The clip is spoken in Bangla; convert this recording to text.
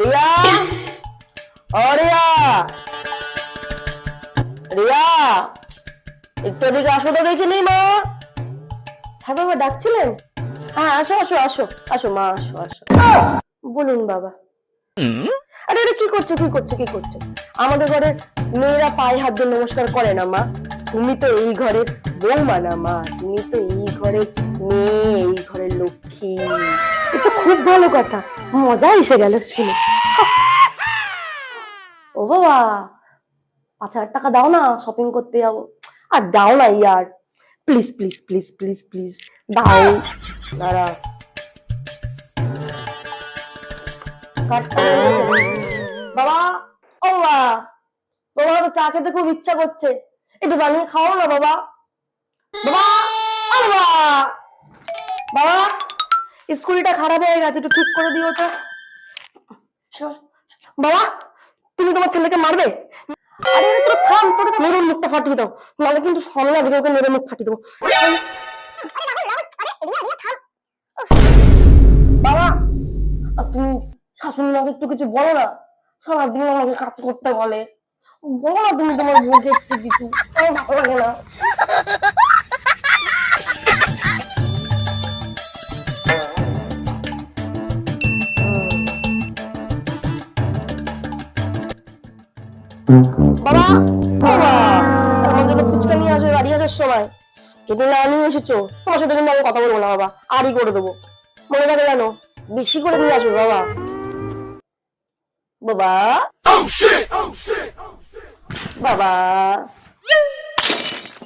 রিয়া ও রিয়া রিয়া একটু এদিকে আসো তো দেখিনি মা। হ্যাঁ বাবা ডাকছিলেন? হ্যাঁ আসো আসো আসো আসো মা আসো আসো। বলুন বাবা। আরে আরে কি করছ কি করছ কি করছ? আমাদের ঘরের মেয়েরা পায়ে হাত দিয়ে নমস্কার করে না মা। তুমি তো এই ঘরের বৌমা না মা। তুমি তো এই ঘরের মেয়ে এই ঘরের লক্ষ্মী। খুব ভালো কথা। মজা এসে গেল শুনে ও বাবা, পাঁচ হাজার টাকা দাও না শপিং করতে যাব। আর দাও না ইয়ার। Please please please please please দাও। দাঁড়া বাবা, ও বাবা, তোমার তো চা খেতে খুব ইচ্ছা করছে। একটু বানিয়ে খাও না বাবা। বাবা বাবা। বাবা স্কুলটা খারাপ হয়ে গেছে, একটু ঠিক করে দিও তো বাবা, তুমি তোমার ছেলেকে মারবে? আরে তোর থাম মুখটা ফাটিয়ে দাও। নাহলে কিন্তু সামনে আজকে ওকে মেরে মুখ ফাটিয়ে দেবো। বাবা তুমি শাশুড়ি মাকে একটু কিছু বলো না। সারাদিন আমাকে কাজ করতে বলে। বলো না তুমি তোমার বউকে একটু কিছু। ভালো লাগে না। বাবা বাবা আমার জন্য ফুচকা নিয়ে আসবে বাড়ি আসার সময়। যদি না নিয়ে এসেছ তোমার সাথে কিন্তু আমি কথা বলব না বাবা। আরই করে দেবো। মনে থাকে জানো বেশি করে নিয়ে আসবে বাবা। বাবা। বাবা।